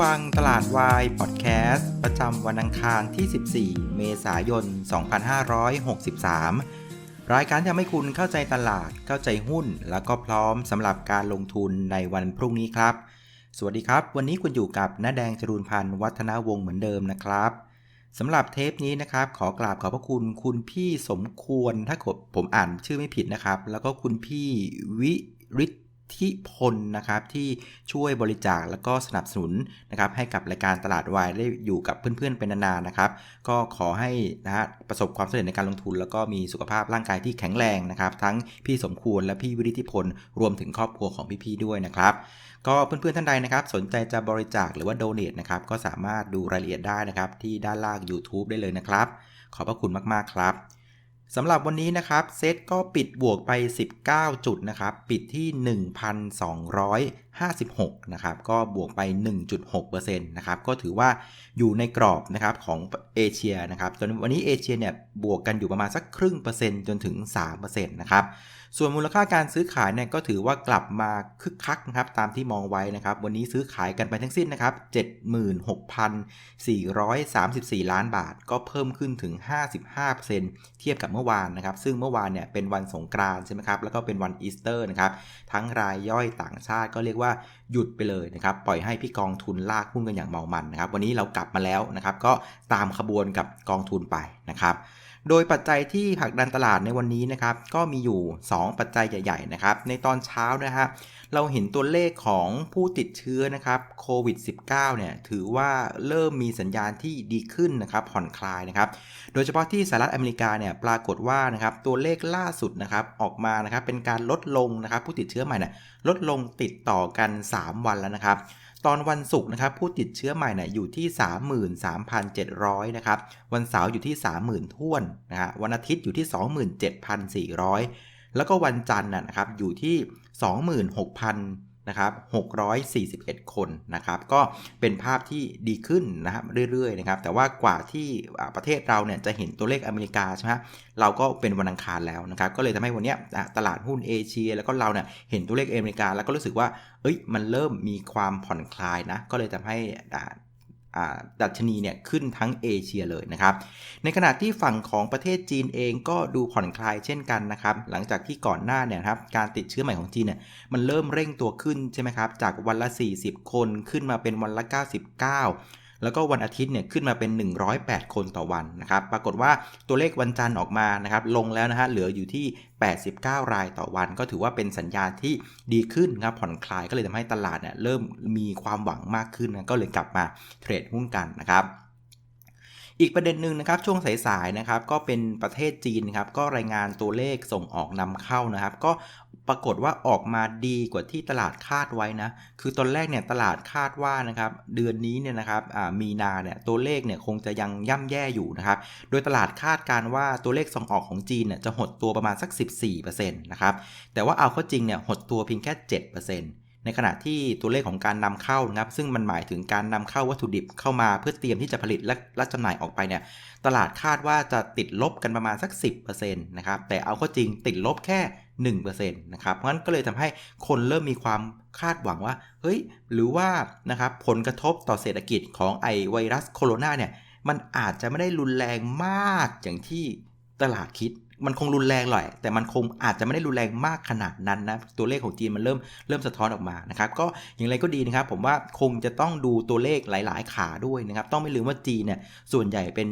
ฟังตลาดวายพอดแคสต์ประจำวันอังคารที่ 14 เมษายน 2563 รายการที่ทำให้คุณเข้าใจตลาด เข้าใจหุ้น แล้วก็พร้อมสำหรับการลงทุนในวันพรุ่งนี้ครับ สวัสดีครับ วันนี้คุณอยู่กับน้าแดงจรูนพันธ์วัฒนาวงศ์เหมือนเดิมนะครับสำหรับเทปนี้นะครับ ขอกราบขอบพระคุณคุณพี่สมควรถ้าผมอ่านชื่อไม่ผิดนะครับ แล้วก็คุณพี่วิริ ศทิพลนะครับที่ช่วยบริจาคแล้วก็สนับสนุนนะครับให้กับรายการตลาดวายได้อยู่กับเพื่อนๆเป็นนานๆนะครับ ก็ขอให้นะฮะประสบความสำเร็จในการลงทุน แล้วก็มีสุขภาพร่างกายที่แข็งแรงนะครับ ทั้งพี่สมควรและพี่วิริธิพลรวมถึงครอบครัวของพี่ๆด้วยนะครับก็เพื่อนๆท่านใดนะครับสนใจจะบริจาคหรือว่าโดเน a t นะครับก็สามารถดูรายละเอียดได้นะครับที่ด้านล่าง YouTube ได้เลยนะครับ ขอบพระคุณมากๆครับ สำหรับวันนี้นะครับเซตก็ปิดบวกไป 19 จุดนะครับปิดที่ 1,256 นะครับก็บวกไป 1.6%นะครับก็ถือว่าอยู่ในกรอบนะครับของเอเชียนะครับจนวันนี้เอเชียเนี่ยบวกกันอยู่ประมาณสักครึ่งเปอร์เซ็นต์จนถึง 3%นะครับ ส่วนมูลค่าการซื้อขายเนี่ยก็ถือว่ากลับมาคึกคักนะครับตามที่มองไว้นะครับ วันนี้ซื้อขายกันไปทั้งสิ้นนะครับ 76,434 ล้านบาท ก็เพิ่มขึ้นถึง 55%เทียบกับเมื่อวานนะครับ ซึ่งเมื่อวานเนี่ยเป็นวันสงกรานต์ใช่ไหมครับ แล้วก็เป็นวันอีสเตอร์นะครับ ทั้งรายย่อยต่างชาติก็เรียกว่าหยุดไปเลยนะครับ ปล่อยให้พี่กองทุนลากหุ้นกันอย่างเมามันนะครับ วันนี้เรากลับมาแล้วนะครับ ก็ตามขบวนกับกองทุนไปนะครับ โดยปัจจัยที่ผลักดันตลาดในวันนี้นะครับก็มีอยู่ 2 ปัจจัยใหญ่ ๆ นะครับ ในตอนเช้านะฮะเราเห็นตัวเลขของผู้ติดเชื้อนะครับโควิด -19 เนี่ยถือว่าเริ่มมีสัญญาณที่ดีขึ้นนะครับผ่อนคลายนะครับ โดยเฉพาะที่สหรัฐอเมริกาเนี่ยปรากฏว่านะครับตัวเลขล่าสุดนะครับออกมานะครับเป็นการลดลงนะครับผู้ติดเชื้อใหม่เนี่ยลดลงติดต่อกัน 3 วันแล้วนะครับ ตอนวันศุกร์นะครับผู้ติดเชื้อใหม่เนี่ยอยู่ที่ 33,700 นะครับ วันเสาร์อยู่ที่ 30,000ท่วนนะฮะวันอาทิตย์อยู่ที่ 27,400 แล้วก็วันจันทร์นะครับอยู่ที่ 26,000 นะครับ641 คนนะครับ ก็เป็นภาพที่ดีขึ้นนะครับเรื่อยๆนะครับ แต่ว่ากว่าที่ประเทศเราเนี่ยจะเห็นตัวเลขอเมริกาใช่ไหมเราก็เป็นวันอังคารแล้วนะครับ ก็เลยทำให้วันนี้ตลาดหุ้นเอเชีย แล้วก็เราเนี่ยเห็นตัวเลขอเมริกา แล้วก็รู้สึกว่า เอ้ย มันเริ่มมีความผ่อนคลายนะ ก็เลยทำให้ ดัชนีเนี่ยขึ้นทั้งเอเชียเลยนะครับ ในขณะที่ฝั่งของประเทศจีนเองก็ดูผ่อนคลายเช่นกันนะครับ หลังจากที่ก่อนหน้าเนี่ยครับการติดเชื้อใหม่ของจีนเนี่ยมันเริ่มเร่งตัวขึ้นใช่ไหมครับ จากวันละ 40 คนขึ้นมาเป็นวันละ 99 แล้วก็วันอาทิตย์เนี่ยขึ้นมาเป็น 108 คนต่อวันนะครับปรากฏว่าตัวเลขวันจันทร์ออกมานะครับลงแล้วนะฮะเหลืออยู่ที่ 89 รายต่อวัน ก็ถือว่าเป็นสัญญาณที่ดีขึ้นครับผ่อนคลายก็เลยทำให้ตลาดเนี่ยเริ่มมีความหวังมากขึ้นนะก็เลยกลับมาเทรดหุ้นกันนะครับอีกประเด็นหนึ่งนะครับช่วงสายๆนะครับก็เป็นประเทศจีนครับก็รายงานตัวเลขส่งออกนำเข้านะครับ ก็ รากฏว่าออกมาดีกว่าที่ตลาดคาดไว้นะ คือตอนแรกเนี่ยตลาดคาดว่านะครับเดือนนี้เนี่ยนะครับมีนาเนี่ยตัวเลขเนี่ยคงจะยังย่ำแย่อยู่นะครับ โดยตลาดคาดการว่าตัวเลขส่งออกของจีนเนี่ยจะหดตัวประมาณสัก 14%นะครับ แต่ว่าเอาเข้าจริงเนี่ยหดตัวเพียงแค่ 7% ในขณะที่ตัวเลขของการนำเข้านะครับ ซึ่งมันหมายถึงการนำเข้าวัตถุดิบเข้ามาเพื่อเตรียมที่จะผลิตและและจำหน่ายออกไปเนี่ย ตลาดคาดว่าจะติดลบกันประมาณสัก 10%นะครับ แต่เอาข้าจริงติดลบแค่ 1%นะครับ เพราะฉะนั้นก็เลยทำให้คนเริ่มมีความคาดหวังว่า เฮ้ย หรือว่านะครับผลกระทบต่อเศรษฐกิจของไอไวรัสโคโรนาเนี่ย มันอาจจะไม่ได้รุนแรงมากอย่างที่ตลาดคิด มันคงรุนแรงหน่อย แต่มันคงอาจจะไม่ได้รุนแรงมากขนาดนั้นนะ ตัวเลขของจีนมันเริ่มเริ่มสะท้อนออกมานะครับ ก็อย่างไรก็ดีนะครับ ผมว่าคงจะต้องดูตัวเลขหลาย ๆ ขาด้วยนะครับ ต้องไม่ลืมว่าจีนเนี่ยส่วนใหญ่เป็น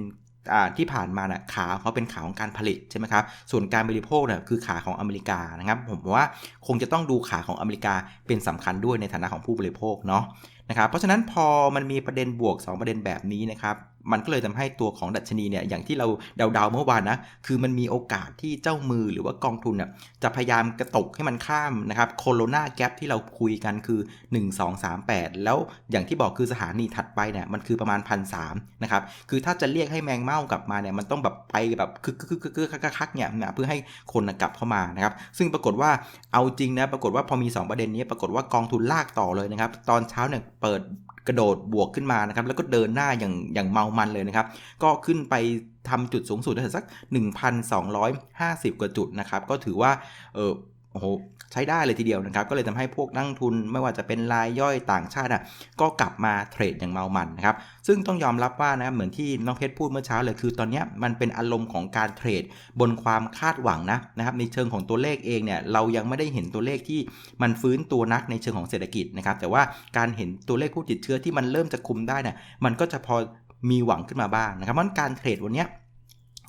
ที่ผ่านมาน่ะขาเขาเป็นขาของการผลิตใช่ไหมครับ ส่วนการบริโภคเนี่ยคือขาของอเมริกานะครับ ผมว่าคงจะต้องดูขาของอเมริกาเป็นสำคัญด้วยในฐานะของผู้บริโภคเนาะนะครับ เพราะฉะนั้นพอมันมีประเด็นบวก 2 ประเด็นแบบนี้นะครับ มันก็เลยทำให้ตัวของดัชนีเนี่ยอย่างที่เราเดาๆเมื่อวานนะคือมันมีโอกาสที่เจ้ามือหรือว่ากองทุนเนี่ยจะพยายามกระตกให้มันข้ามนะครับโคโรนาแกปที่เราคุยกันคือ 1 2 3 8 แล้วอย่างที่บอกคือสถานีถัดไปเนี่ยมันคือประมาณพันสนะครับคือถ้าจะเรียกให้แมงเม่ากลับมาเนี่ยมันต้องแบบไปแบบคึกคึกคึกคึกคักเนี่ยนะเพื่อให้คนกลับเข้ามานะครับซึ่งปรากฏว่าเอาจริงนะปรากฏว่าพอมี 2 ประเด็นนี้ปรากฏว่ากองทุนลากต่อเลยนะครับตอนเช้าเนี่ยเปิด ระโดดบวกขึ้นมานะครับแล้วก็เดินหน้าอย่างอย่างเมามันเลยนะครับก็ขึ้นไปทำจุดสูงสุดได้สัก 1,250 กว่าจุดนะครับก็ถือว่าเออ โอ้โหใช้ได้เลยทีเดียวนะครับ ก็เลยทำให้พวกนักทุนไม่ว่าจะเป็นรายย่อยต่างชาติอะก็กลับมาเทรดอย่างเมามันนะครับ ซึ่งต้องยอมรับว่านะเหมือนที่น้องเพชรพูดเมื่อเช้าเลยคือตอนนี้มันเป็นอารมณ์ของการเทรดบนความคาดหวังนะนะครับ ในเชิงของตัวเลขเองเนี่ยเรายังไม่ได้เห็นตัวเลขที่มันฟื้นตัวนักในเชิงของเศรษฐกิจนะครับ แต่ว่าการเห็นตัวเลขผู้ติดเชื้อที่มันเริ่มจะคุมได้เนี่ยมันก็จะพอมีหวังขึ้นมาบ้างนะครับเพราะงั้นการเทรดวันนี้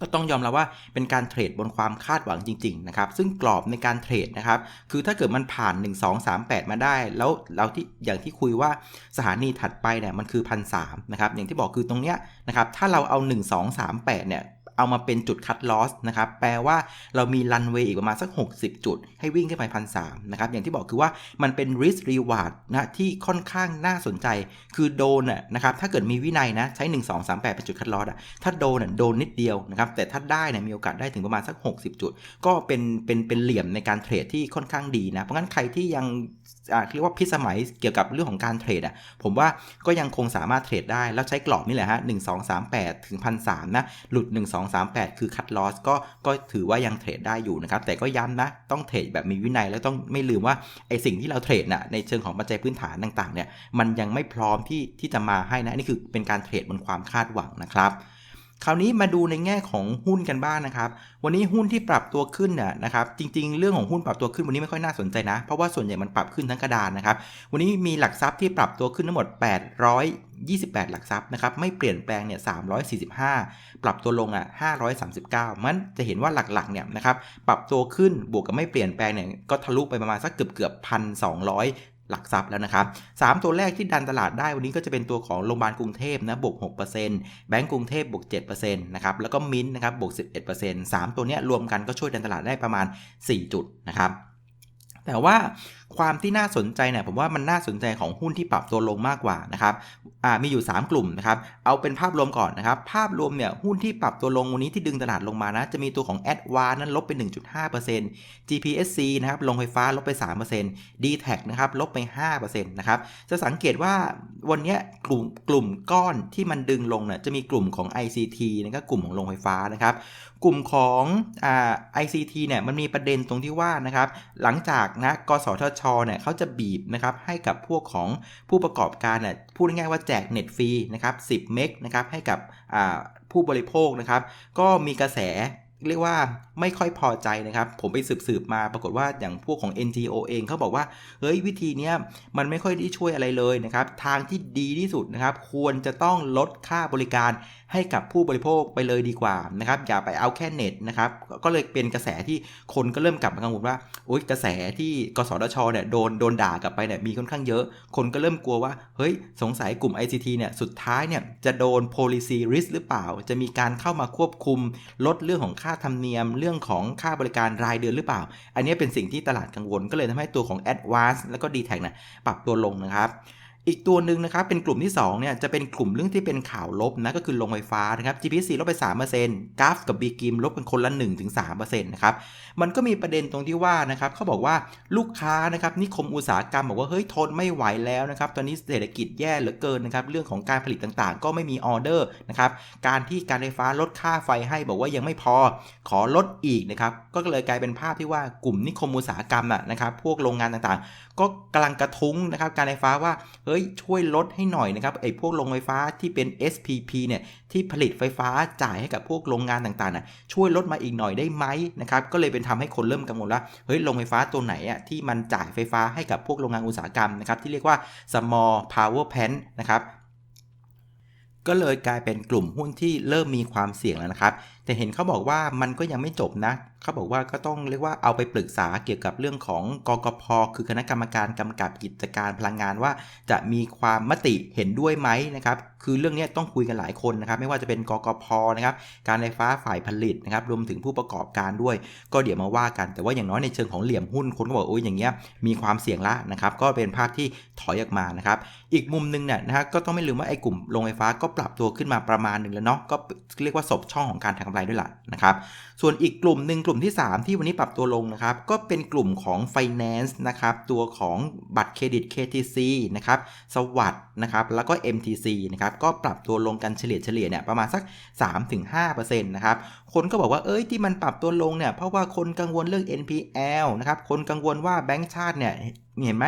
ก็ต้องยอมรับว่าเป็นการเทรดบนความคาดหวังจริงๆนะครับซึ่งกรอบในการเทรดนะครับคือถ้าเกิดมันผ่าน 1 2 3 8 มาได้ แล้วเราที่อย่างที่คุยว่าสถานีถัดไปเนี่ยมันคือพันสนะครับอย่างที่บอกคือตรงเนี้ยนะครับถ้าเราเอา 1 2 3 8เนี่ย เอามาเป็นจุดคัดลอสนะครับ แปลว่าเรามีรันเวย์อีกประมาณสัก 60 จุด ให้วิ่งขึ้นไปพันสนะครับ อย่างที่บอกคือว่ามันเป็น risk reward นะที่ค่อนข้างน่าสนใจ คือโดนนะครับ ถ้าเกิดมีวินัยนะ ใช้ 1 2 3 8 เป็นจุดคัดลอสอะ ถ้าโดนน่ะโดนนิดเดียวนะครับ แต่ถ้าได้เนี่ยมีโอกาสได้ถึงประมาณสัก 60 จุด ก็เป็นเป็นเป็นเหลี่ยมในการเทรดที่ค่อนข้างดีนะ เพราะงั้นใครที่ยังอ่าเรียกว่าพิสมัยเกี่ยวกับเรื่องของการเทรดอะ ผมว่าก็ยังคงสามารถเทรดได้ แล้วใช้กรอบนี่แหละฮะ1 2 3 8ถึงพันสนะ หลุด1 2 238 คือคัดลอสก็ก็ถือว่ายังเทรดได้อยู่นะครับ แต่ก็ย้ำนะ ต้องเทรดแบบมีวินัยแล้วต้องไม่ลืมว่าไอสิ่งที่เราเทรดน่ะในเชิงของปัจจัยพื้นฐานต่างๆเนี่ยมันยังไม่พร้อมที่ที่จะมาให้นะนี่คือเป็นการเทรดบนความคาดหวังนะครับ คราวนี้มาดูในแง่ของหุ้นกันบ้างนนะครับ วันนี้หุ้นที่ปรับตัวขึ้นน่ะนะครับ จริงๆ เรื่องของหุ้นปรับตัวขึ้นวันนี้ไม่ค่อยน่าสนใจนะ เพราะว่าส่วนใหญ่มันปรับขึ้นทั้งกระดานนะครับ วันนี้มีหลักทรัพย์ที่ปรับตัวขึ้นทั้งหมด 828 หลักทรัพย์นะครับ ไม่เปลี่ยนแปลงเนี่ย 345 ปรับตัวลงอะ 539 มันจะเห็นว่าหลักๆ เนี่ยนะครับ ปรับตัวขึ้นบวกกับไม่เปลี่ยนแปลงเนี่ย ก็ทะลุไปประมาณสักเกือบเกือบพันสอง หลักทรัพย์แล้วนะครับ3ตัวแรกที่ดันตลาดได้วันนี้ก็จะเป็นตัวของโรงพยาบาลกรุงเทพนะบวก6%แบงก์กรุงเทพบวก7%นะครับแล้วก็มินนะครับบวก11% 3 ตัวนี้รวมกันก็ช่วยดันตลาดได้ประมาณ 4 จุดนะครับ แต่ว่าความที่น่าสนใจเนี่ยผมว่ามันน่าสนใจของหุ้นที่ปรับตัวลงมากกว่านะครับมีอยู่ 3 กลุ่มนะครับเอาเป็นภาพรวมก่อนนะครับภาพรวมเนี่ยหุ้นที่ปรับตัวลงวันนี้ที่ดึงตลาดลงมานะจะมีตัวของ a d v a n นั้นลบไป 1.5% GPSC นะครับลงไฟฟ้าลบไป 3% d t a c นะครับลบไป 5%นะครับจะสังเกตว่าวันนี้กลุ่มกลุ่มก้อนที่มันดึงลงเนี่ยจะมีกลุ่มของ ICT นะครับกลุ่มของโรงไฟฟ้านะครับ กลุ่มของอ่า ICT เนี่ยมันมีประเด็นตรงที่ว่านะครับหลังจากนะกสทชเนี่ยเขาจะบีบนะครับให้กับพวกของผู้ประกอบการเนี่ยพูดง่ายๆว่าแจกเน็ตฟรีนะครับ10 เมกนะครับให้กับผู้บริโภคนะครับก็มีกระแสเรียกว่าไม่ค่อยพอใจนะครับ ผมไปสืบสืบมาปรากฏว่าอย่างพวกของ NGO เองเขาบอกว่า เฮ้ยวิธีนี้มันไม่ค่อยได้ช่วยอะไรเลยนะครับ ทางที่ดีที่สุดนะครับ ควรจะต้องลดค่าบริการ ให้กับผู้บริโภคไปเลยดีกว่านะครับอย่าไปเอาแค่เน็ตนะครับก็เลยเป็นกระแสที่คนก็เริ่มกลับมากังวลว่าโอ๊ยกระแสที่กสทชเนี่ยโดนโดนด่ากลับไปเนี่ยมีค่อนข้างเยอะ คนก็เริ่มกลัวว่าเฮ้ยสงสัยกลุ่ม ICT เนี่ยสุดท้ายเนี่ยจะโดน policy risk หรือเปล่า จะมีการเข้ามาควบคุม ลดเรื่องของค่าธรรมเนียม เรื่องของค่าบริการรายเดือนหรือเปล่า อันนี้เป็นสิ่งที่ตลาดกังวลก็เลยทำให้ตัวของ Advance แล้วก็ d t แทเนี่ยปรับตัวลงนะครับ อีกตัวหนึ่งนะครับเป็นกลุ่มที่ 2 เนี่ยจะเป็นกลุ่มเรื่องที่เป็นข่าวลบนะก็คือโรงไฟฟ้านะครับ GPC ลบไป3%กราฟกับ b กิมลบเป็นคนละ 1-3%นะครับมันก็มีประเด็นตรงที่ว่านะครับเขาบอกว่าลูกค้านะครับนิคมอุตสาหกรรมบอกว่าเฮ้ยทนไม่ไหวแล้วนะครับตอนนี้เศรษฐกิจแย่เหลือเกินนะครับเรื่องของการผลิตต่างๆ ก็ไม่มีออเดอร์นะครับการที่การไฟฟ้าลดค่าไฟให้บอกว่ายังไม่พอขอลดอีกนะครับก็เลยกลายเป็นภาพที่ว่ากลุ่มนิคมอุตสาหกรรมนะครับพวกโรงงานต่างๆ ก็กำลังกระทุ้งนะครับการไฟฟ้าว่าเฮ้ยช่วยลดให้หน่อยนะครับไอ้พวกโรงไฟฟ้าที่เป็น SPP เนี่ยที่ผลิตไฟฟ้าจ่ายให้กับพวกโรงงานต่างๆนะช่วยลดมาอีกหน่อยได้ไหมนะครับก็เลยเป็นทำให้คนเริ่มกังวลว่าเฮ้ยโรงไฟฟ้าตัวไหนอะที่มันจ่ายไฟฟ้าให้กับพวกโรงงานอุตสาหกรรมนะครับที่เรียกว่า small power plant นะครับก็เลยกลายเป็นกลุ่มหุ้นที่เริ่มมีความเสี่ยงแล้วนะครับแต่เห็นเขาบอกว่ามันก็ยังไม่จบนะเขาบอกว่าก็ต้องเรียกว่าเอาไปปรึกษาเกี่ยวกับเรื่องของกกพคือคณะกรรมการกำกับกิจการพลังงานว่า จะมีความมติเห็นด้วยไหมนะครับคือเรื่องนี้ต้องคุยกันหลายคนนะครับ ไม่ว่าจะเป็นกกพนะครับการไฟฟ้าฝ่ายผลิตนะครับรวมถึงผู้ประกอบการด้วย ก็เดี๋ยวมาว่ากัน แต่ว่าอย่างน้อยในเชิงของเหลี่ยมหุ้นคนก็บอกโอ้ยอย่างเงี้ยมีความเสี่ยงละนะครับก็เป็นภาพที่ถอยออกมานะครับอีกมุมนึงเนี่ยนะฮะก็ต้องไม่ลืมว่าไอ้กลุ่มโรงไฟฟ้าก็ปรับตัวขึ้นมาประมาณหนึ่งแล้วเนาะก็เรียกว่าศพช่องของการทำกำไรด้วยล่ะนะครับ ส่วนอีกกลุ่มหนึ่งกลุ่มที่ 3 ที่วันนี้ปรับตัวลงนะครับ ก็เป็นกลุ่มของ Finance นะครับ ตัวของบัตรเครดิต KTC นะครับ สวัสด์นะครับ แล้วก็ MTC นะครับนะครับ ก็ปรับตัวลงกันเฉลี่ยเฉลี่ยเนี่ยประมาณสัก 3-5%นะครับ คนก็บอกว่า เอ้ย ที่มันปรับตัวลงเนี่ย เพราะว่าคนกังวลเรื่อง NPL นะครับ คนกังวลว่าแบงก์ชาติเนี่ยเห็นไหม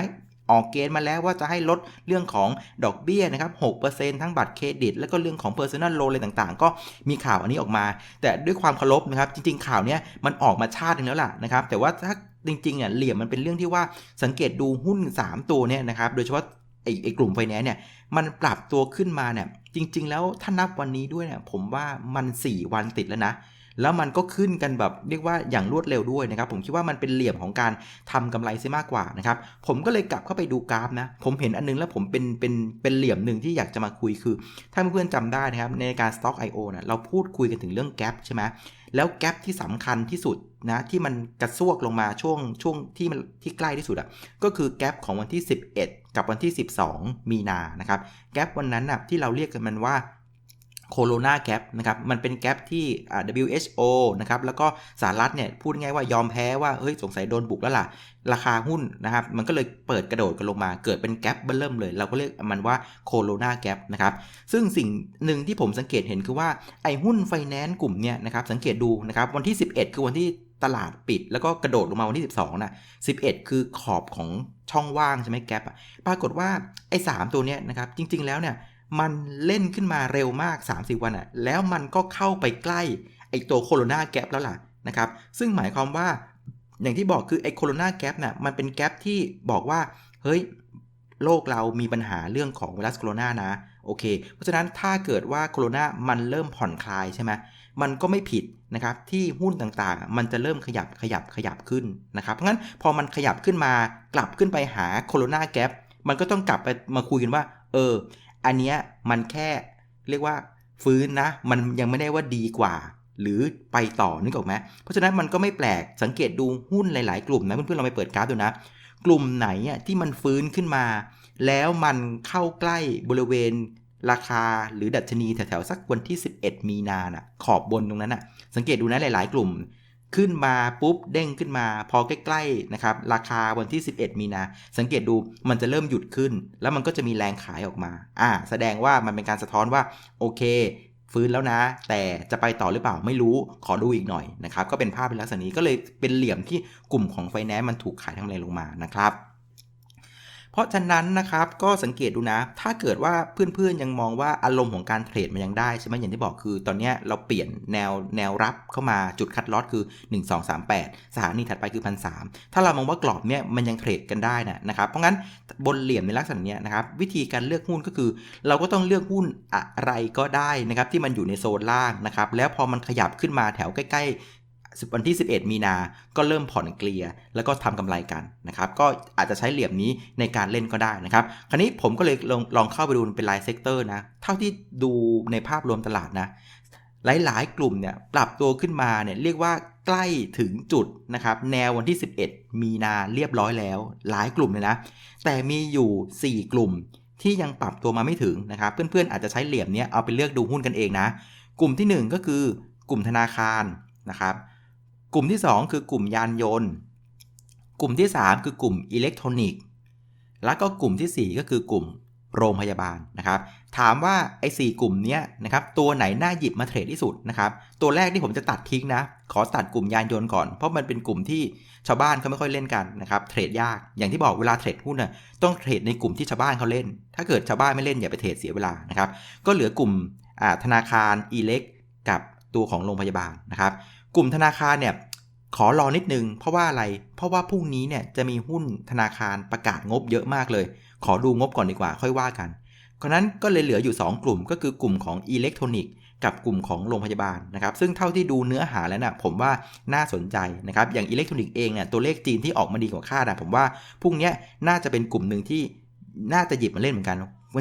ออกเกณฑ์มาแล้วว่าจะให้ลดเรื่องของดอกเบี้ยนะครับ 6%ทั้งบัตรเครดิต แล้วก็เรื่องของ Personal Loan อะไรต่างๆ ก็มีข่าวอันนี้ออกมา แต่ด้วยความเคารพนะครับ จริงๆ ข่าวนี้มันออกมาชาตินึงแล้วล่ะนะครับ แต่ว่าถ้าจริงๆอะเหลี่ยมมันเป็นเรื่องที่ว่าสังเกตดูหุ้น 3 ตัวเนี่ยนะครับ โดยเฉพาะไอ้ไอกลุ่มไฟแนนซ์เนี่ย มันปรับตัวขึ้นมาเนี่ย จริง ๆ แล้วถ้านับวันนี้ด้วยเนี่ย ผมว่ามัน 4 วันติดแล้วนะ แล้วมันก็ขึ้นกันแบบเรียกว่าอย่างรวดเร็วด้วยนะครับ ผมคิดว่ามันเป็นเหลี่ยมของการทำกำไรซะมากกว่านะครับ ผมก็เลยกลับเข้าไปดูกราฟนะ ผมเห็นอันนึงแล้วผมเป็นเป็นเป็นเหลี่ยมหนึ่งที่อยากจะมาคุยคือ ถ้าเพื่อนๆจำได้นะครับในการ Stock IO นะเราพูดคุยกันถึงเรื่องแกลบใช่ไหมแล้วแกลบที่สำคัญที่สุดนะที่มันกระซวกลงมาช่วงช่วงที่มันที่ใกล้ที่สุดอะ่ะก็คือแกลบของวันที่ 11 กับวันที่ 12 มีนานะครับแกลบวันนั้นนะ่ะที่เราเรียกกันมันว่า โคโรนาแกปนะครับมันเป็นแกปที่ WHO นะครับแล้วก็สหรัฐเนี่ยพูดง่ายว่ายอมแพ้ว่าเฮ้ยสงสัยโดนบุกแล้วล่ะ ราคาหุ้นนะครับมันก็เลยเปิดกระโดดกันลงมา เกิดเป็นแกปเริ่มเลย เราก็เรียกมันว่าโคโรนาแกปนะครับซึ่งสิ่งหนึ่งที่ผมสังเกตเห็นคือว่าไอ้หุ้นไฟแนนซ์กลุ่มเนี่ยนะครับสังเกตดูนะครับวันที่ 11 คือวันที่ตลาดปิดแล้วก็กระโดดลงมาวันที่ 12นะ11 คือขอบของช่องว่างใช่ไหมแกปปรากฏว่าไอ้3ตัวเนี้ยนะครับจริง ๆแล้วเนี่ย มันเล่นขึ้นมาเร็วมาก30วันอะ่ะ แล้วมันก็เข้าไปใกล้ไอตัวโคโรนาแกปแล้วล่ะนะครับ ซึ่งหมายความว่าอย่างที่บอกคือไอโคโรนาแกปน่ะมันเป็นแกปที่บอกว่า เฮ้ย โลกเรามีปัญหาเรื่องของไวรัสโคโรนานะ โอเค เพราะฉะนั้นถ้าเกิดว่าโคโรนามันเริ่มผ่อนคลายใช่ไหมมันก็ไม่ผิดนะครับที่หุ้นต่างๆ มันจะเริ่มขยับขยับขยับขึ้นนะครับเพราะงั้นพอมันขยับขึ้นมากลับขึ้นไปหาโคโรนาแกปมันก็ต้องกลับไปมาคุยกันว่า เออ อันนี้มันแค่เรียกว่าฟื้นนะ มันยังไม่ได้ว่าดีกว่า หรือไปต่อนึกออกไหมเพราะฉะนั้นมันก็ไม่แปลกสังเกตดูหุ้นหลาย ๆ กลุ่มนะเพื่อนๆเราไปเปิดกราฟดูนะ กลุ่มไหนอะที่มันฟื้นขึ้นมา แล้วมันเข้าใกล้บริเวณราคาหรือดัชนีแถวๆสักวันที่ 11 มีนานะขอบบนตรงนั้นน่ะสังเกตดูนะหลาย ๆ กลุ่ม ขึ้นมาปุ๊บเด้งขึ้นมา พอใกล้ๆนะครับราคาวันที่ 11 มีนา สังเกตดูมันจะเริ่มหยุดขึ้น แล้วมันก็จะมีแรงขายออกมา อ่า แสดงว่ามันเป็นการสะท้อนว่า โอเค ฟื้นแล้วนะ แต่จะไปต่อหรือเปล่าไม่รู้ขอดูอีกหน่อยนะครับก็เป็นภาพเป็นลักษณะนี้ก็เลยเป็นเหลี่ยมที่กลุ่มของไฟแนนซ์มันถูกขายทำไรลงมานะครับ เพราะฉะนั้นนะครับก็สังเกตดูนะ ถ้าเกิดว่าเพื่อนๆยังมองว่าอารมณ์ของการเทรดมันยังได้ใช่ไหมอย่างที่บอกคือ ตอนนี้เราเปลี่ยนแนวแนวรับเข้ามาจุดคัดลอสคือ 1 2 3 8 สถานีถัดไปคือพันสถ้าเรามองว่ากรอบเนี้ยมันยังเทรดกันได้นะนะครับเพราะงั้นบนเหลี่ยมในลักษณะนี้นะครับวิธีการเลือกหุ้นก็คือ เราก็ต้องเลือกหุ้นอะไรก็ได้นะครับที่มันอยู่ในโซนล่างนะครับแล้วพอมันขยับขึ้นมาแถวใกล้ วันที่ 11 มีนาก็เริ่มผ่อนเกลียแล้วก็ทำกำไรกันนะครับ ก็อาจจะใช้เหลี่ยมนี้ในการเล่นก็ได้นะครับ คราวนี้ผมก็เลยลองลองเข้าไปดูเป็นรายเซกเตอร์นะ เท่าที่ดูในภาพรวมตลาดนะ หลายๆ กลุ่มเนี่ยปรับตัวขึ้นมาเนี่ยเรียกว่าใกล้ถึงจุดนะครับ แนววันที่ 11 มีนาเรียบร้อยแล้ว หลายกลุ่มเลยนะ แต่มีอยู่ 4 กลุ่มที่ยังปรับตัวมาไม่ถึงนะครับ เพื่อนๆอาจจะใช้เหลี่ยมนี้เอาไปเลือกดูหุ้นกันเองนะ กลุ่มที่ 1 ก็คือกลุ่มธนาคารนะครับ กลุ่มที่ 2 คือกลุ่มยานยนต์ กลุ่มที่ 3 คือกลุ่มอิเล็กทรอนิกส์ แล้วก็กลุ่มที่ 4 ก็คือกลุ่มโรงพยาบาลนะครับ ถามว่าไอ้สกลุ่มนี้นะครับตัวไหนน่าหยิบมาเทรดที่สุดนะครับ ตัวแรกที่ผมจะตัดทิ้งนะ ขอตัดกลุ่มยานยนต์ก่อน เพราะมันเป็นกลุ่มที่ชาวบ้านเขาไม่ค่อยเล่นกันนะครับ เทรดยาก อย่างที่บอกเวลาเทรดหุ้นน่ะต้องเทรดในกลุ่มที่ชาวบ้านเขาเล่น ถ้าเกิดชาวบ้านไม่เล่นอย่าไปเทรดเสียเวลานะครับ ก็เหลือกลุ่มธนาคารอีเล็กกับตัวของโรงพยาบาลนะครับ กลุ่มธนาคารเนี่ยขอรอนิดนึง เพราะว่าอะไร เพราะว่าพรุ่งนี้เนี่ยจะมีหุ้นธนาคารประกาศงบเยอะมากเลย ขอดูงบก่อนดีกว่าค่อยว่ากันเพราะนั้นก็เลยเหลืออยู่ 2 กลุ่มก็คือกลุ่มของอิเล็กทรอนิกส์กับกลุ่มของโรงพยาบาลนะครับซึ่งเท่าที่ดูเนื้อหาแล้วนะ่ะผมว่าน่าสนใจนะครับอย่างอิเล็กทรอนิกส์เองเนี่ยตัวเลขจีนที่ออกมาดีกว่าคาดนะผมว่าพรุ่งนี้น่าจะเป็นกลุ่มหนึ่งที่น่าจะหยิบมาเล่นเหมือนกัน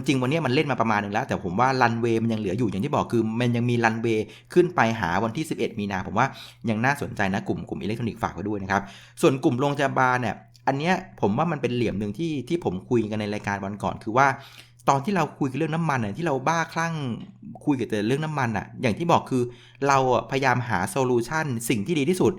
จริงวันนี้มันเล่นมาประมาณหนึ่งแล้ว แต่ผมว่ารันเวย์มันยังเหลืออยู่อย่างที่บอกคือ มันยังมีรันเวย์ขึ้นไปหาวันที่ 11 มีนาผมว่ายังน่าสนใจนะกลุ่มกลุ่มอิเล็กทรอนิกส์ฝากไว้ด้วยนะครับส่วนกลุ่มโรงพยาบาลเนี่ยอันเนี้ยผมว่ามันเป็นเหลี่ยมหนึ่งที่ที่ผมคุยกันในรายการวันก่อนคือว่าตอนที่เราคุยกันเรื่องน้ำมันเนี่ยที่เราบ้าคลั่งคุยกันแต่เรื่องน้ำมันอะ อย่างที่บอกคือเราพยายามหาโซลูชันสิ่งที่ดีที่สุด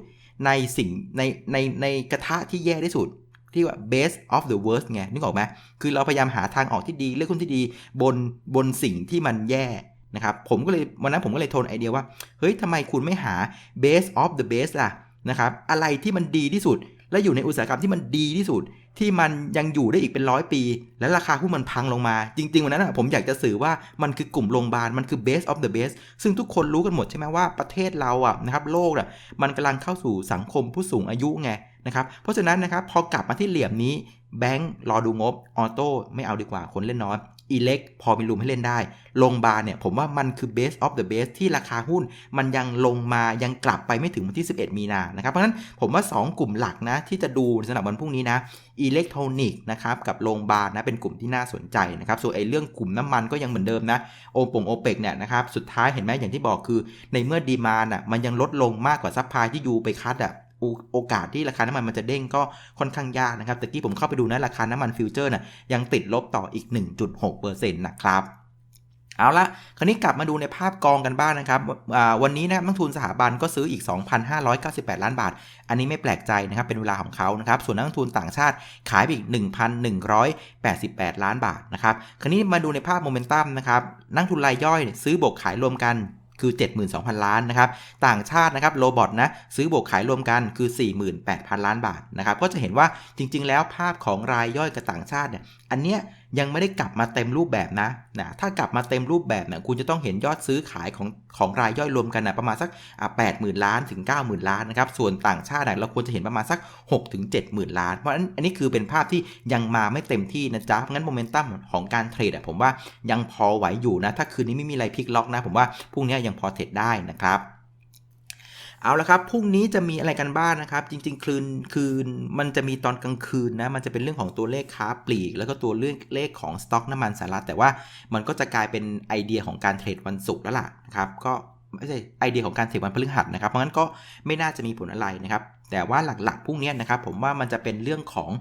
ในสิ่งในในในกระทะที่แย่ที่สุด ที่ว่า best of the worst ไงนึกออกไหมคือเราพยายามหาทางออกที่ดีเลือกหุ้นที่ดีบนบนสิ่งที่มันแย่นะครับผมก็เลยวันนั้นผมก็เลยโทนไอเดียว่า เฮ้ยทำไมคุณไม่หา best of the best ล่ะนะครับอะไรที่มันดีที่สุด และอยู่ในอุตสาหกรรมที่มันดีที่สุด ที่มันยังอยู่ได้อีกเป็นร้อยปี และราคาหุ้นมันพังลงมา จริง ๆ วันนั้นผมอยากจะสื่อว่ามันคือกลุ่มโรงพยาบาลมันคือ best of the best ซึ่งทุกคนรู้กันหมดใช่ไหมว่าประเทศเราอะนะครับโลกอะมันกำลังเข้าสู่สังคมผู้สูงอายุไงนะครับเพราะฉะนั้นนะครับพอกลับมาที่เหลี่ยมนี้แบงก์รอดูงบออโต้ไม่เอาดีกว่าคนเล่นน้อย อีเล็กพอมีรูมให้เล่นได้โรงพยาบาลเนี่ยผมว่ามันคือ best of the best ที่ราคาหุ้นมันยังลงมายังกลับไปไม่ถึงวันที่ 11 มีนานะครับ เพราะฉะนั้นผมว่า 2 กลุ่มหลักนะที่จะดูสำหรับวันพรุ่งนี้นะอิเล็กทรอนิกส์นะครับกับโรงพยาบาลนะเป็นกลุ่มที่น่าสนใจนะครับส่วนไอ้เรื่องกลุ่มน้ำมันก็ยังเหมือนเดิมนะโอปงโอเปกเนี่ยนะครับสุดท้ายเห็นไหมอย่างที่บอกคือ ในเมื่อดีมานอะมันยังลดลงมากกว่าซัพพลายที่ยูไปคัดอะ โอกาสที่ราคาน้ำมันมันจะเด้งก็ค่อนข้างยากนะครับแต่กี้ผมเข้าไปดูนะราคาน้ำมันฟิวเจอร์น่ะยังติดลบต่ออีก 1.6%นะครับเอาละคราวนี้กลับมาดูในภาพกองกันบ้างนะครับ วันนี้นะนักทุนสถาบันก็ซื้ออีก 2,598 ล้านบาท อันนี้ไม่แปลกใจนะครับ เป็นเวลาของเขานะครับ ส่วนนักทุนต่างชาติขายไปอีก 1,188 ล้านบาทนะครับ คราวนี้มาดูในภาพโมเมนตัมนะครับ นักทุนรายย่อยซื้อบวกขายรวมกัน คือ 72,000 ล้านนะครับ ต่างชาตินะครับโรบอทนะซื้อบวกขายรวมกันคือ 48,000 ล้านบาทนะครับ ก็จะเห็นว่าจริง ๆ แล้วภาพของรายย่อยกับต่างชาติเนี่ย อันเนี้ย ยังไม่ได้กลับมาเต็มรูปแบบนะนะถ้ากลับมาเต็มรูปแบบเนี่ยคุณจะต้องเห็นยอดซื้อขายของของรายย่อยรวมกันนะประมาณสักแปดหมื่นล้านถึง9 0,000 ล้านนะครับส่วนต่างชาติเราควรจะเห็นประมาณสัก6ถึง7 0,000 ล้าน เพราะฉะนั้นอันนี้คือเป็นภาพที่ยังมาไม่เต็มที่นะจ๊ะเพราะงั้นโมเมนตัมของการเทรดผมว่ายังพอไหวอยู่นะถ้าคืนนี้ไม่มีอะไรพลิกล็อกนะ ผมว่าพรุ่งนี้ยังพอเทรดได้นะครับ เอาละครับพรุ่งนี้จะมีอะไรกันบ้างนะครับ จริง ๆ คืนคืนมันจะมีตอนกลางคืนนะมันจะเป็นเรื่องของตัวเลขค้าปลีก แล้วก็ตัวเลขเลขของสต็อกน้ำมันสหรัฐแต่ว่ามันก็จะกลายเป็นไอเดียของการเทรดวันศุกร์แล้วล่ะนะครับก็ไม่ใช่ไอเดียของการเทรดวันพฤหัสนะครับเพราะงั้นก็ไม่น่าจะมีผลอะไรนะครับแต่ว่าหลักๆพรุ่งนี้นะครับผมว่ามันจะเป็นเรื่องของ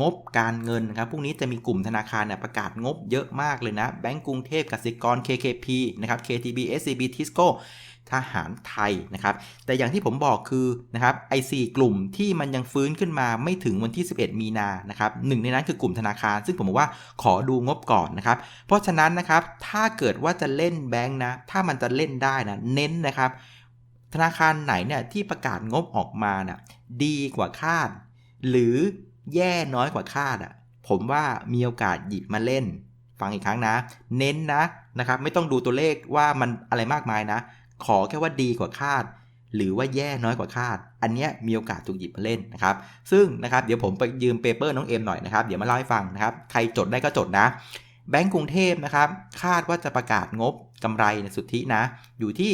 งบการเงินนะครับพรุ่งนี้จะมีกลุ่มธนาคารเนี่ยประกาศงบเยอะมากเลยนะแบงก์กรุงเทพกสิกร KKP นะครับ KTB SCB Tisco ทหารไทยนะครับ แต่อย่างที่ผมบอกคือนะครับไอซีกลุ่มที่มันยังฟื้นขึ้นมาไม่ถึงวันที่ 11 มีนานะครับหนึ่งในนั้นคือกลุ่มธนาคาร ซึ่งผมบอกว่าขอดูงบก่อนนะครับ เพราะฉะนั้นนะครับถ้าเกิดว่าจะเล่นแบงค์นะ ถ้ามันจะเล่นได้นะเน้นนะครับธนาคารไหนเนี่ยที่ประกาศงบออกมานะ่ะดีกว่าคาด หรือแย่น้อยกว่าคาดอะผมว่ามีโอกาสหยิบมาเล่น ฟังอีกครั้งนะ เน้นนะนะครับ ไม่ต้องดูตัวเลขว่ามันอะไรมากมายนะ ขอแค่ว่าดีกว่าคาด หรือว่าแย่น้อยกว่าคาด อันนี้มีโอกาสถูกหยิบมาเล่นนะครับ ซึ่งนะครับเดี๋ยวผมไปยืมเปเปอร์น้องเอ็มหน่อยนะครับ เดี๋ยวมาเล่าให้ฟังนะครับ ใครจดได้ก็จดนะ แบงก์กรุงเทพนะครับ คาดว่าจะประกาศงบกำไรในสุทธินะ อยู่ที่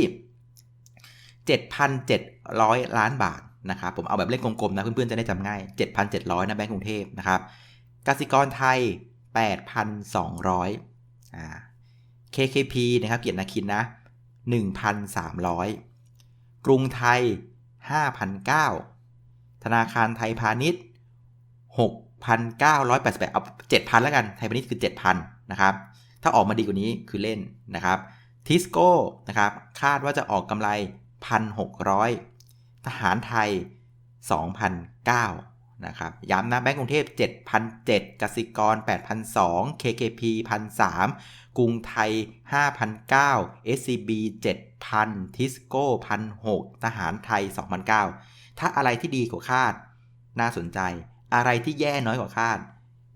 7,700 ล้านบาทนะครับ ผมเอาแบบเลขกลมๆนะเพื่อนๆจะได้จำง่าย 7,700นะแบงก์กรุงเทพนะครับกสิกรไทย 8,200อ่า KKP นะครับ เกียรตินาคินนะ 1,300 กรุงไทย5,900ธนาคารไทยพาณิชย์ 6,988 เอา 7,000 แล้วกัน ไทยพาณิชย์คือ 7,000 นะครับ ถ้าออกมาดีกว่านี้คือเล่นนะครับ ทิสโก้นะครับ คาดว่าจะออกกำไร 1,600 ทหารไทย 2,009นะครับ ย้ำนะแบงก์กรุงเทพ7,007กสิกร 8,002 KKP 1,003 กรุงไทย 5,009 SCB 7,000 ทิสโก้1,006ทหารไทย 2,009 ถ้าอะไรที่ดีกว่าคาด น่าสนใจ อะไรที่แย่น้อยกว่าคาด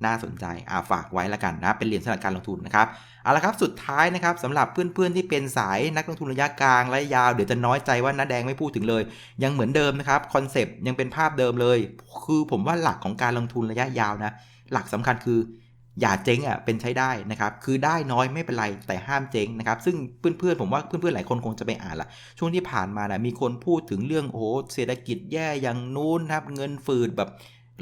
น่าสนใจอาฝากไว้ล้วกันนะ เป็นเหรียญสำหรับการลงทุนนะครับ เอาละครับ สุดท้ายนะครับสำหรับเพื่อนๆที่เป็นสายนักลงทุนระยะกลางและยาว เดี๋ยวจะน้อยใจว่าน้าแดงไม่พูดถึงเลย ยังเหมือนเดิมนะครับคอนเซปต์ยังเป็นภาพเดิมเลย คือผมว่าหลักของการลงทุนระยะยาวนะ หลักสำคัญคือ อย่าเจ๊งอะเป็นใช้ได้นะครับ คือได้น้อยไม่เป็นไรแต่ห้ามเจ๊งนะครับ ซึ่งเพื่อนๆผมว่าเพื่อนๆหลายคนคงจะไปอ่านละช่วงที่ผ่านมานะมีคนพูดถึงเรื่องโอ้เศรษฐกิจแย่อย่างนู้นครับ เงินฝืดแบบ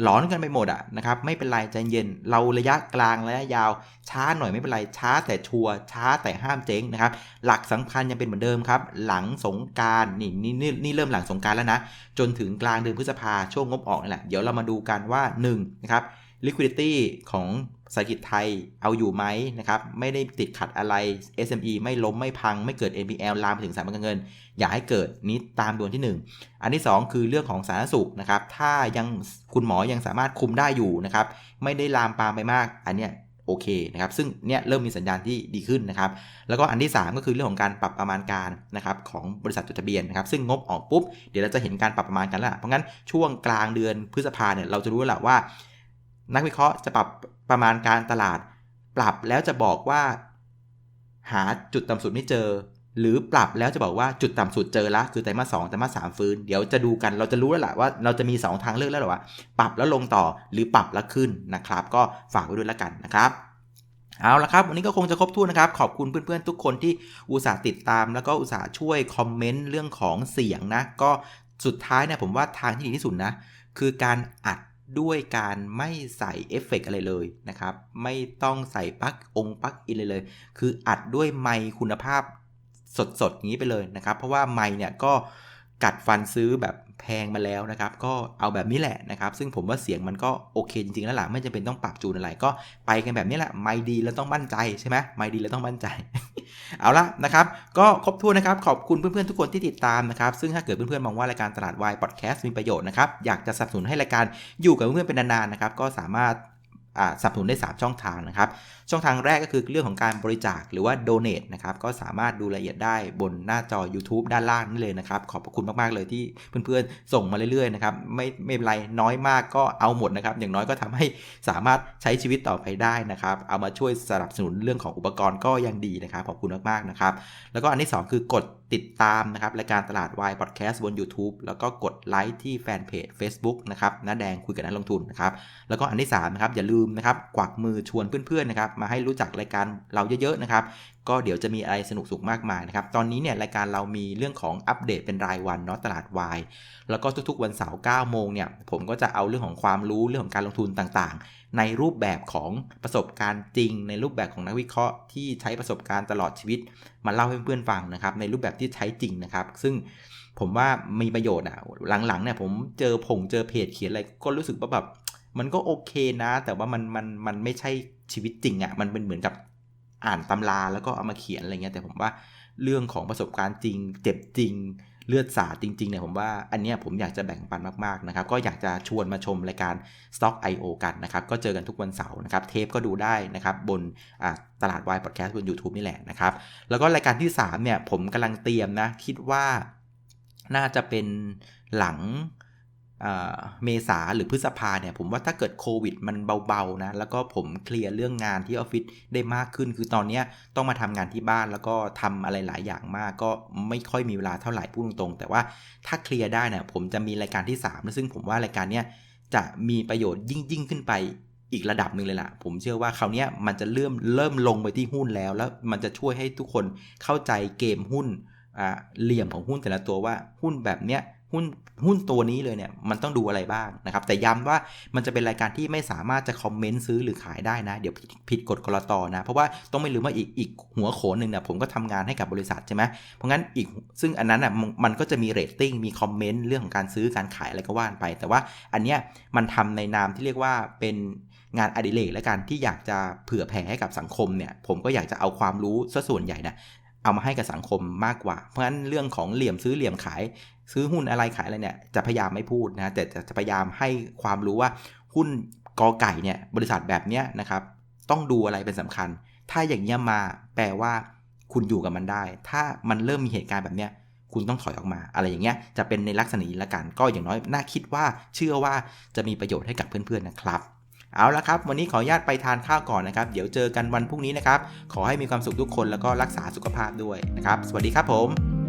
หลอนกันไปหมดอะนะครับไม่เป็นไรใจเย็น เราระยะกลางระยะยาว ช้าหน่อยไม่เป็นไรช้าแต่ชัวช้าแต่ห้ามเจ๊งนะครับ หลักสำคัญยังเป็นเหมือนเดิมครับ หลังสงการนี่นี่นี่เริ่มหลังสงการแล้วนะ จนถึงกลางเดือนพฤษภาช่วงงบออกนี่แหละ เดี๋ยวเรามาดูกันว่า1นะครับ liquidity ของ ภาษาอังกฤษไทยเอาอยู่ไหมนะครับ ไม่ได้ติดขัดอะไร SME ไม่ล้มไม่พัง ไม่เกิด NPL ลามไปถึงสถาบันการเงิน อย่าให้เกิดนี้ตามดวนที่ 1 อันที่ 2 คือเรื่องของสาธารณสุขนะครับ ถ้ายังคุณหมอยังสามารถคุมได้อยู่นะครับ ไม่ได้ลามปามไปมาก อันเนี้ยโอเคนะครับ ซึ่งเนี่ยเริ่มมีสัญญาณที่ดีขึ้นนะครับ แล้วก็อันที่ 3 ก็คือเรื่องของการปรับประมาณการนะครับของบริษัทจดทะเบียนนะครับ ซึ่งงบออกปุ๊บ เดี๋ยวเราจะเห็นการปรับประมาณกันแล้ว เพราะงั้นช่วงกลางเดือนพฤษภาเนี่ยเราจะรู้แล้วว่า นักวิเคราะห์จะปรับ ประมาณการตลาด ปรับแล้วจะบอกว่า หาจุดต่ำสุดไม่เจอ หรือปรับแล้วจะบอกว่าจุดต่ำสุดเจอละคือไตรมาสสองไตรมาสสามฟื้นเดี๋ยวจะดูกันเราจะรู้แล้วแหละว่าเราจะมี 2 ทางเลือกแล้วหรอว่า ปรับแล้วลงต่อหรือปรับแล้วขึ้นนะครับ ก็ฝากไว้ด้วยแล้วกันนะครับเอาละครับ วันนี้ก็คงจะครบถ้วนนะครับ ขอบคุณเพื่อนๆ ทุกคนที่อุตส่าห์ติดตาม แล้วก็อุตส่าห์ช่วยคอมเมนต์เรื่องของเสียงนะ ก็สุดท้ายเนี่ยผมว่าทางที่ดีที่สุดนะ คือการอัด ด้วยการไม่ใส่เอฟเฟกอะไรเลยนะครับ ไม่ต้องใส่ปลั๊กองปลั๊กอินเลยเลย คืออัดด้วยไมค์คุณภาพสดๆ อย่างนี้ไปเลยนะครับ เพราะว่าไมค์เนี่ยก็ กัดฟันซื้อแบบแพงมาแล้วนะครับ ก็เอาแบบนี้แหละนะครับ ซึ่งผมว่าเสียงมันก็โอเคจริงๆแล้วล่ะไม่จำเป็นต้องปรับจูนอะไร ก็ไปกันแบบนี้แหละ ไมค์ดีแล้วต้องมั่นใจใช่ไหมไมค์ดีแล้วต้องมั่นใจ เอาละนะครับ ก็ครบถ้วนนะครับ ขอบคุณเพื่อนๆทุกคนที่ติดตามนะครับ ซึ่งถ้าเกิดเพื่อนๆมองว่ารายการตลาดวายพอดแคสต์มีประโยชน์นะครับ อยากจะสนับสนุนให้รายการอยู่กับเพื่อนๆเป็นนานๆนะครับ ก็สามารถ สนับสนุนได้ 3 ช่องทางนะครับ ช่องทางแรกก็คือเรื่องของการบริจาคหรือว่า donate นะครับ ก็สามารถดูรายละเอียดได้บนหน้าจอ YouTube ด้านล่างนี่เลยนะครับ ขอบพระคุณมาก ๆ เลยที่เพื่อนๆ ส่งมาเรื่อย ๆ นะครับ ไม่ไม่เป็นไรน้อยมากก็เอาหมดนะครับ อย่างน้อยก็ทำให้สามารถใช้ชีวิตต่อไปได้นะครับ เอามาช่วยสนับสนุนเรื่องของอุปกรณ์ก็ยังดีนะครับ ขอบคุณมากๆนะครับ แล้วก็อันที่ 2 คือกดติดตามนะครับรายการตลาดวายพอดแคสต์บน YouTube แล้วก็กดไลค์ที่แฟนเพจ Facebook นะครับน้าแดงคุยกับนักลงทุนนะครับแล้วก็อันที่3นะครับอย่าลืมนะครับกวักมือชวนเพื่อนๆนะครับมาให้รู้จักรายการเราเยอะๆนะครับก็เดี๋ยวจะมีอะไรสนุกสุขมากมายนะครับ ตอนนี้เนี่ยรายการเรามีเรื่องของอัปเดตเป็นรายวันเนาะตลาดวายแล้วก็ทุกๆวันเสาร์9โมงเนี่ยผมก็จะเอาเรื่องของความรู้เรื่องของการลงทุนต่างๆ ในรูปแบบของประสบการณ์จริง ในรูปแบบของนักวิเคราะห์ที่ใช้ประสบการณ์ตลอดชีวิต มาเล่าให้เพื่อนๆฟังนะครับ ในรูปแบบที่ใช้จริงนะครับ ซึ่งผมว่ามีประโยชน์อะหลังๆเนี่ยผมเจอผงเจอเพจเขียนอะไรก็รู้สึกว่าแบบมันก็โอเคนะ แต่ว่ามันมันมันไม่ใช่ชีวิตจริงอะ่ะมันเป็นเหมือนกับอ่านตำราแล้วก็เอามาเขียนอะไรเงี้ยแต่ผมว่าเรื่องของประสบการณ์จริง เจ็บจริง เลือดสาดจริงๆเนี่ยผมว่าอันเนี้ยผมอยากจะแบ่งปันมากๆนะครับ ก็อยากจะชวนมาชมรายการ Stock IO กันนะครับ ก็เจอกันทุกวันเสาร์นะครับ เทปก็ดูได้นะครับ บนตลาดวายพอดแคสต์บน YouTube นี่แหละนะครับ แล้วก็รายการที่ 3 เนี่ยผมกำลังเตรียมนะ คิดว่าน่าจะเป็นหลัง เมษาหรือพฤษภาเนี่ยผมว่าถ้าเกิดโควิดมันเบาๆนะแล้วก็ผมเคลียร์เรื่องงานที่ออฟฟิศได้มากขึ้น คือตอนนี้ต้องมาทำงานที่บ้านแล้วก็ทำอะไรหลายอย่างมาก ก็ไม่ค่อยมีเวลาเท่าไหร่พูดตรงๆ แต่ว่าถ้าเคลียร์ได้เนี่ยผมจะมีรายการที่3ซึ่งผมว่ารายการเนี้ยจะมีประโยชน์ยิ่งยิ่งขึ้นไปอีกระดับหนึ่งเลยล่ะ ผมเชื่อว่าคราวนี้มันจะเริ่มเริ่มลงไปที่หุ้นแล้ว แล้วมันจะช่วยให้ทุกคนเข้าใจเกมหุ้นเหลี่ยมของหุ้นแต่ละตัวว่าหุ้นแบบเนี้ย หุ้นหุ้นตัวนี้เลยเนี่ยมันต้องดูอะไรบ้างนะครับ แต่ย้ำว่ามันจะเป็นรายการที่ไม่สามารถจะคอมเมนต์ซื้อหรือขายได้นะ เดี๋ยวผิดกฎกรตนะ เพราะว่าต้องไม่ลืมว่าอีกอีกหัวโขนหนึ่งเนี่ยผมก็ทำงานให้กับบริษัทใช่ไหมเพราะงั้นอีกซึ่งอันนั้นอะมันก็จะมีเรตติ้งมีคอมเมนต์เรื่องของการซื้อการขายอะไรก็ว่านไป แต่ว่าอันเนี้ยมันทำในนามที่เรียกว่าเป็นงานอดิเรกและการที่อยากจะเผื่อแผ่ให้กับสังคมเนี่ยผมก็อยากจะเอาความรู้ส่วนใหญ่นะ เอามาให้กับสังคมมากกว่า เพราะฉะนั้นเรื่องของเหลี่ยมซื้อเหลี่ยมขาย ซื้อหุ้นอะไรขายอะไรเนี่ยจะพยายามไม่พูดนะแต่จะพยายามให้ความรู้ว่าหุ้นกอไก่เนี่ยบริษัทแบบเนี้ยนะครับ ต้องดูอะไรเป็นสำคัญ ถ้าอย่างเงี้ยมาแปลว่าคุณอยู่กับมันได้ ถ้ามันเริ่มมีเหตุการณ์แบบเนี้ยคุณต้องถอยออกมา อะไรอย่างเงี้ยจะเป็นในลักษณะนี้ละกันก็อย่างน้อยน่าคิดว่าเชื่อว่าจะมีประโยชน์ให้กับเพื่อนๆนะครับ เอาละครับ วันนี้ขออนุญาตไปทานข้าวก่อนนะครับ เดี๋ยวเจอกันวันพรุ่งนี้นะครับ ขอให้มีความสุขทุกคนแล้วก็รักษาสุขภาพด้วยนะครับ สวัสดีครับผม